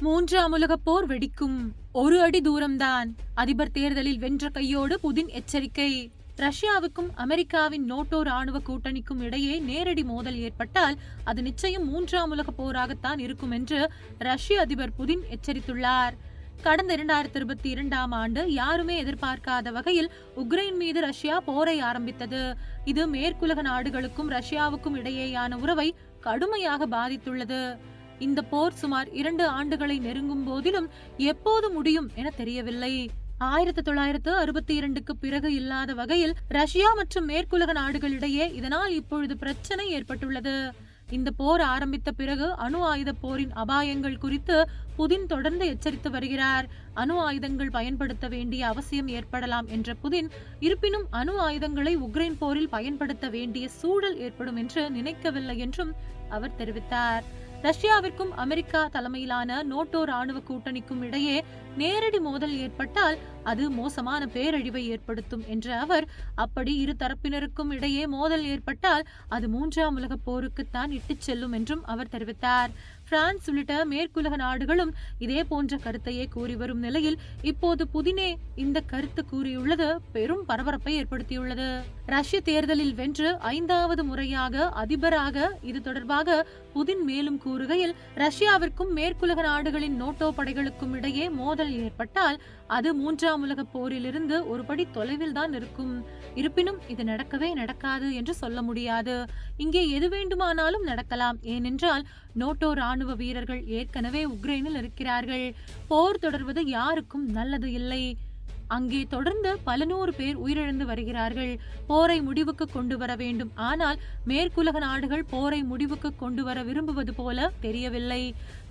மூன்றாம் உலகப் போர் வெடிக்கும். ஒரு அடி தூரம்தான். அதிபர் தேர்தலில் வென்ற கையோடு புதின் எச்சரிக்கை. ரஷ்யாவுக்கும் அமெரிக்காவின் நோட்டோ ராணுவ கூட்டணிக்கும் இடையே நேரடி மோதல் ஏற்பட்டால் அது நிச்சயம் மூன்றாம் உலக போராகத்தான் இருக்கும் என்று ரஷ்ய அதிபர் புதின் எச்சரித்துள்ளார். கடந்த இரண்டாயிரத்தி இருபத்தி இரண்டாம் ஆண்டு யாருமே எதிர்பார்க்காத வகையில் உக்ரைன் மீது ரஷ்யா போரை ஆரம்பித்தது. இது மேற்குலக நாடுகளுக்கும் ரஷ்யாவுக்கும் இடையேயான உறவை கடுமையாக பாதித்துள்ளது. இந்த போர் சுமார் இரண்டு ஆண்டுகளை நெருங்கும் போதிலும் எப்போது முடியும் என தெரியவில்லை. ஆயிரத்தி தொள்ளாயிரத்து அறுபத்தி இரண்டுக்கு பிறகு இல்லாத வகையில் ரஷ்யா மற்றும் மேற்குலக நாடுகளிடையே இதனால் இப்பொழுது பிரச்சனை ஏற்பட்டுள்ளது. இந்த போர் ஆரம்பித்த பிறகு அணு ஆயுத போரின் அபாயங்கள் குறித்து புதின் தொடர்ந்து எச்சரித்து வருகிறார். அணு ஆயுதங்கள் பயன்படுத்த வேண்டிய அவசியம் ஏற்படலாம் என்ற புதின் இருப்பினும் அணு ஆயுதங்களை உக்ரைன் போரில் பயன்படுத்த வேண்டிய சூழல் ஏற்படும் என்று நினைக்கவில்லை என்றும் அவர் தெரிவித்தார். ரஷ்யாவிற்கும் அமெரிக்கா தலைமையிலான நோட்டோ ராணுவ கூட்டணிக்கும் இடையே நேரடி மோதல் ஏற்பட்டால் அது மோசமான பேரழிவை ஏற்படுத்தும் என்ற அவர் அப்படி இரு தரப்பினருக்கும் இடையே மோதல் ஏற்பட்டால் அது மூன்றாம் உலக போருக்குத்தான் இட்டுச் செல்லும் என்றும் அவர் தெரிவித்தார். பிரான்ஸ் உள்ளிட்ட மேற்குலக நாடுகளும் இதே போன்ற கருத்தையே கூறி வரும் நிலையில் இப்போது புதினே இந்த கருத்து கூறியுள்ளது பெரும் பரபரப்பை ஏற்படுத்தியுள்ளது. ரஷ்ய தேர்தலில் வென்று ஐந்தாவது முறையாக அதிபராக இது தொடர்பாக புதின் மேலும் கூறுகையில் ரஷ்யாவிற்கும் மேற்குலக நாடுகளின் நோட்டோ படைகளுக்கும் இடையே மோதல் ஏற்பட்டால் அது மூன்றாம் உலக போரிலிருந்து ஒருபடி தொலைவில் தான் இருக்கும். இருப்பினும் இது நடக்கவே நடக்காது என்று சொல்ல முடியாது. இங்கே எது வேண்டுமானாலும் நடக்கலாம். ஏனென்றால் நோட்டோ ராணுவ வீரர்கள் ஏற்கனவே உக்ரைனில் இருக்கிறார்கள். போர் தொடர்வது யாருக்கும் நல்லது இல்லை. அங்கே தொடர்ந்து பல நூறு பேர் உயிரிழந்து வருகிறார்கள். போரை முடிவுக்கு கொண்டு வர வேண்டும். ஆனால் மேற்குலக நாடுகள் போரை முடிவுக்கு கொண்டு வர விரும்புவது போல தெரியவில்லை.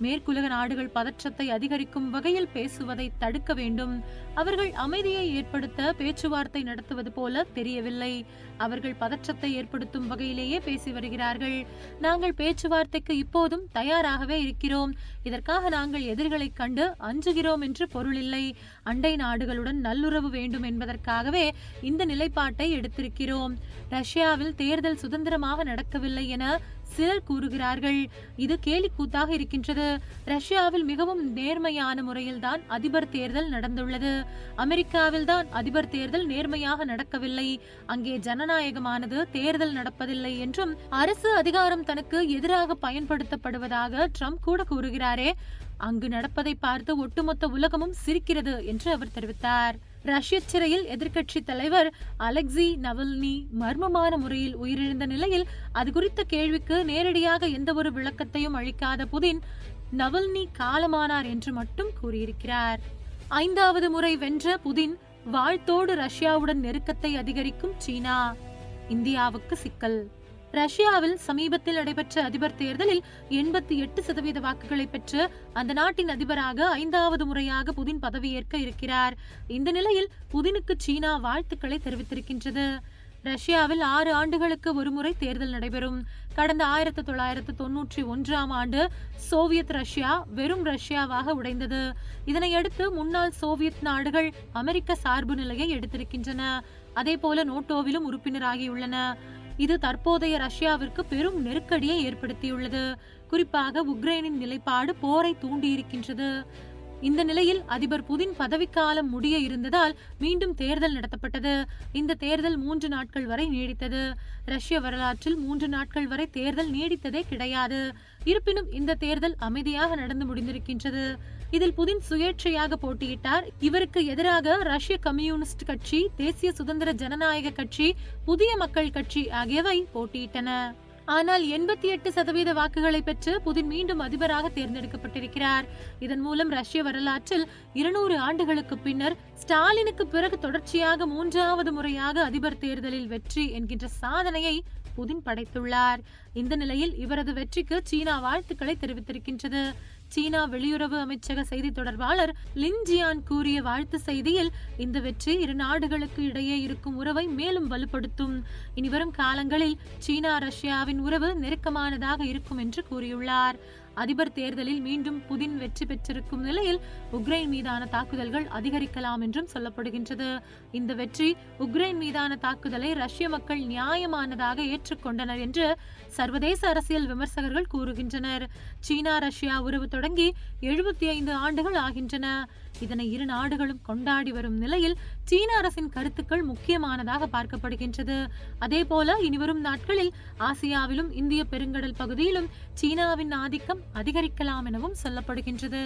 மேற்குலக நாடுகள் பதற்றத்தை அதிகரிக்கும் வகையில் பேசுவதை தடுக்க வேண்டும். அவர்கள் அமைதியை ஏற்படுத்த பேச்சுவார்த்தை நடத்துவது போல தெரியவில்லை. அவர்கள் பதற்றத்தை ஏற்படுத்தும் வகையிலேயே பேசி வருகிறார்கள். நாங்கள் பேச்சுவார்த்தைக்கு இப்போதும் தயாராகவே இருக்கிறோம். இதற்காக நாங்கள் எதிர்களை கண்டு அஞ்சுகிறோம் என்று பொருள் இல்லை அண்டை நாடுகளுடன் நல்லுறவு வேண்டும் என்பதற்காகவே இந்த நிலைப்பாட்டை எடுத்திருக்கிறோம். ரஷ்யாவில் தேர்தல் சுதந்திரமாக நடக்கவில்லை என சிலர் கூறுகிறார்கள் இது கேலிக்கூத்தாக இருக்கின்றது. ரஷ்யாவில் மிகவும் நேர்மையான முறையில்தான் அதிபர் தேர்தல் நடந்துள்ளது. அமெரிக்காவில் தான் அதிபர் தேர்தல் நேர்மையாக நடக்கவில்லை. அங்கே ஜனநாயகமானது தேர்தல் நடப்பதில்லை என்றும் அரசு அதிகாரம் தனக்கு எதிராக பயன்படுத்தப்படுவதாக ட்ரம்ப் கூட கூறுகிறாரே. அங்கு நடப்பதை பார்த்து ஒட்டுமொத்த உலகமும் சிரிக்கிறது என்று அவர் தெரிவித்தார். ரஷ்ய சிறையில் எதிர்க்கட்சி தலைவர் அலெக்சி நவல்னி மர்மமான முறையில் உயிரிழந்த நிலையில் அது குறித்த கேள்விக்கு நேரடியாக எந்த ஒரு விளக்கத்தையும் அளிக்காத புதின் நவல்னி காலமானார் என்று மட்டும் கூறியிருக்கிறார். ஐந்தாவது முறை வென்ற புதின் வாழ்த்தோடு ரஷ்யாவுடன் நெருக்கத்தை அதிகரிக்கும் சீனா. இந்தியாவுக்கு சிக்கல். ரஷ்யாவில் சமீபத்தில் நடைபெற்ற அதிபர் தேர்தலில் எண்பத்தி எட்டு சதவீத வாக்குகளை பெற்று அந்த நாட்டின் அதிபராக ஐந்தாவது முறையாக புதின் பதவியேற்க இருக்கிறார். இந்த நிலையில் புதினுக்கு சீனா வாழ்த்துக்களை தெரிவித்திருக்கின்றது. ரஷ்யாவில் ஆறு ஆண்டுகளுக்கு ஒருமுறை தேர்தல் நடைபெறும். கடந்த ஆயிரத்தி தொள்ளாயிரத்து தொன்னூற்றி ஒன்றாம் ஆண்டு சோவியத் ரஷ்யா வெறும் ரஷ்யாவாக உடைந்தது. இதனையடுத்து முன்னாள் சோவியத் நாடுகள் அமெரிக்க சார்பு நிலையை எடுத்திருக்கின்றன. அதே போல நோட்டோவிலும் உறுப்பினராகியுள்ளன. இது தற்போதைய ரஷ்யாவிற்கு பெரும் நெருக்கடியை ஏற்படுத்தியுள்ளது. குறிப்பாக உக்ரைனின் நிலைப்பாடு போரை தூண்டியிருக்கின்றது. இந்த நிலையில் அதிபர் புதின் பதவிக்காலம் முடிய இருந்ததால் மீண்டும் தேர்தல் நடத்தப்பட்டது. இந்த தேர்தல் மூன்று நாட்கள் வரை நீடித்தது. ரஷ்ய வரலாற்றில் மூன்று நாட்கள் வரை தேர்தல் நீடித்ததே கிடையாது. இருப்பினும் இந்த தேர்தல் அமைதியாக நடந்து முடிந்திருக்கின்றது. இதில் புதின் சுயேட்சையாக போட்டியிட்டார். இவருக்கு எதிராக ரஷ்ய கம்யூனிஸ்ட் கட்சி தேசிய சுதந்திர ஜனநாயக கட்சி புதிய மக்கள் கட்சி ஆகியவை போட்டியிட்டன. ஆனால் எண்பத்தி எட்டு சதவீத வாக்குகளை பெற்று புதின் மீண்டும் அதிபராக தேர்ந்தெடுக்கப்பட்டிருக்கிறார். இதன் மூலம் ரஷ்ய வரலாற்றில் இருநூறு ஆண்டுகளுக்கு பின்னர் ஸ்டாலினுக்கு பிறகு தொடர்ச்சியாக மூன்றாவது முறையாக அதிபர் தேர்தலில் வெற்றி என்கின்ற சாதனையை புதின் படைத்துள்ளார். இந்த நிலையில் இவரது வெற்றிக்கு சீனா வாழ்த்துக்களை தெரிவித்திருக்கின்றது. சீனா வெளியுறவு அமைச்சக செய்தி தொடர்பாளர் லின் ஜியான் கூறிய வாழ்த்து செய்தியில் இந்த வெற்றி இரு நாடுகளுக்கு இடையே இருக்கும் உறவை மேலும் வலுப்படுத்தும். இனிவரும் காலங்களில் சீனா ரஷ்யாவின் உறவு நெருக்கமானதாக இருக்கும் என்று கூறியுள்ளார். அதிபர் தேர்தலில் மீண்டும் புதின் வெற்றி பெற்றிருக்கும் நிலையில் உக்ரைன் மீதான தாக்குதல்கள் அதிகரிக்கலாம் என்றும் சொல்லப்படுகின்றது. இந்த வெற்றி உக்ரைன் மீதான தாக்குதலை ரஷ்ய மக்கள் நியாயமானதாக ஏற்றுக்கொண்டனர் என்று சர்வதேச அரசியல் விமர்சகர்கள் கூறுகின்றனர். சீனா ரஷ்யா உறவு தொடங்கி எழுபத்தி ஐந்து ஆண்டுகள் ஆகின்றன. இதனை இரு நாடுகளும் கொண்டாடி வரும் நிலையில் சீன அரசின் கருத்துக்கள் முக்கியமானதாக பார்க்கப்படுகின்றது. அதே போல இனிவரும் நாட்களில் ஆசியாவிலும் இந்திய பெருங்கடல் பகுதியிலும் சீனாவின் ஆதிக்கம் அதிகரிக்கலாம் எனவும் சொல்லப்படுகின்றது.